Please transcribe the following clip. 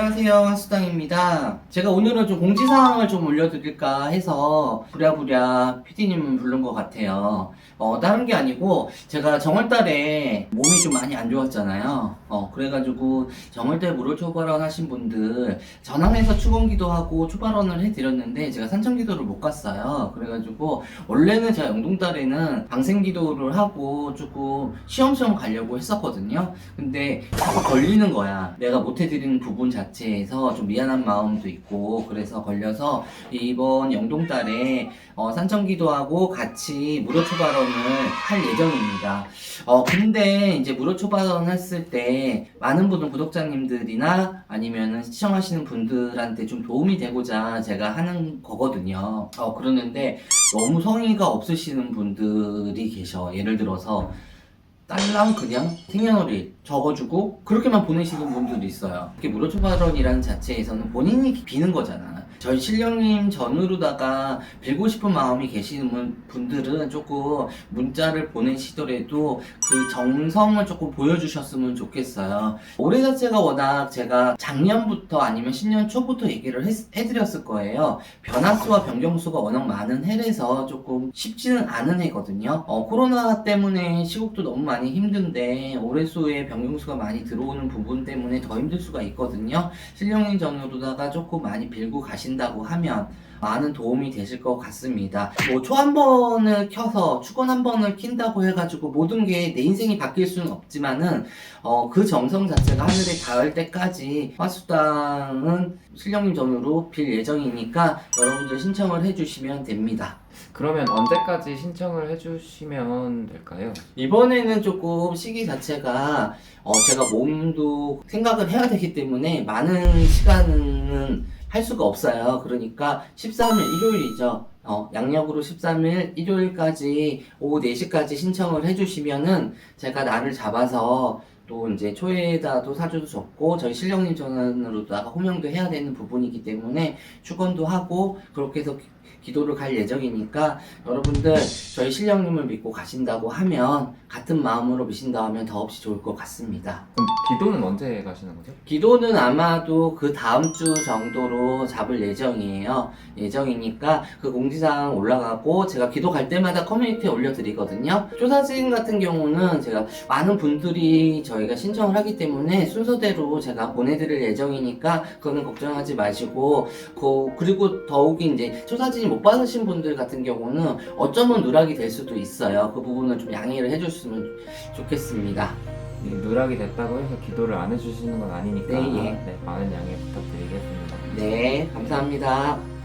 안녕하세요 한수당입니다. 제가 오늘은 좀 공지사항을 좀 올려드릴까 해서 부랴부랴 PD님 부른 것 같아요. 어 다른 게 아니고 제가 정월달에 몸이 좀 많이 안 좋았잖아요. 어 그래가지고 정월달 무료 초발언 하신 분들 전항에서 추건기도 하고 초발언을 해드렸는데 제가 산천기도를 못 갔어요. 그래가지고 원래는 제가 영동달에는 방생기도를 하고 조금 시험시험 가려고 했었거든요. 근데 자꾸 걸리는 거야. 내가 못 해드리는 부분 자체 에서 좀 미안한 마음도 있고 그래서 걸려서 이번 영동달에 어, 산천기도하고 같이 무료 초발언을 할 예정입니다. 어 근데 이제 무료 초발언 했을 때 많은 분들 구독자님들이나 아니면은 시청하시는 분들한테 좀 도움이 되고자 제가 하는 거거든요. 어 그러는데 너무 성의가 없으시는 분들이 계셔. 예를 들어서 딸랑 그냥 생년월일 적어주고 그렇게만 보내시는 분들도 있어요. 이게 무료초발언이라는 자체에서는 본인이 비는 거잖아. 저희 신령님 전후로다가 빌고 싶은 마음이 계시는 분- 분들은 조금 문자를 보내시더라도 그 정성을 조금 보여주셨으면 좋겠어요. 올해 자체가 워낙 제가 작년부터 아니면 신년 초부터 얘기를 했, 해드렸을 거예요. 변화수와 변경수가 워낙 많은 해라서 조금 쉽지는 않은 해거든요. 어, 코로나 때문에 시국도 너무 많이 힘든데 올해 수에 변경수가 많이 들어오는 부분 때문에 더 힘들 수가 있거든요. 신령인 전으로다가 조금 많이 빌고 가 신다고 하면 많은 도움이 되실 것 같습니다. 뭐 초 한 번을 켜서 축원 한 번을 킨다고 해가지고 모든 게 내 인생이 바뀔 수는 없지만은 어, 그 정성 자체가 하늘에 닿을 때까지 화수당은 신령님 전으로 빌 예정이니까 여러분들 신청을 해주시면 됩니다. 그러면 언제까지 신청을 해주시면 될까요? 이번에는 조금 시기 자체가 어, 제가 몸도 생각을 해야 되기 때문에 많은 시간은 할 수가 없어요. 그러니까 13일 일요일이죠. 어, 양력으로 13일 일요일까지 오후 4시까지 신청을 해주시면은 제가 날을 잡아서 또 이제 초에다도 사주도 적고 저희 신령님 전환으로다가 호명도 해야 되는 부분이기 때문에 축원도 하고 그렇게 해서 기- 기도를 갈 예정이니까 여러분들 저희 신령님을 믿고 가신다고 하면 같은 마음으로 믿신다 하면 더없이 좋을 것 같습니다. 그럼 기도는 언제 가시는 거죠? 기도는 아마도 그 다음 주 정도로 잡을 예정이에요. 예정이니까 그 공지사항 올라가고 제가 기도 갈 때마다 커뮤니티에 올려드리거든요. 조사진 같은 경우는 제가 많은 분들이 저희가 신청을 하기 때문에 순서대로 제가 보내드릴 예정이니까 그거는 걱정하지 마시고 그, 그리고 더욱이 이제 조사진 이못 받으신 분들 같은 경우는 어쩌면 누락이 될 수도 있어요. 그 부분을 좀 양해를 해줬으면 좋겠습니다. 이 누락이 됐다고 해서 기도를 안 해주시는 건 아니니까 네, 예. 네, 많은 양해 부탁드리겠습니다. 네, 감사합니다.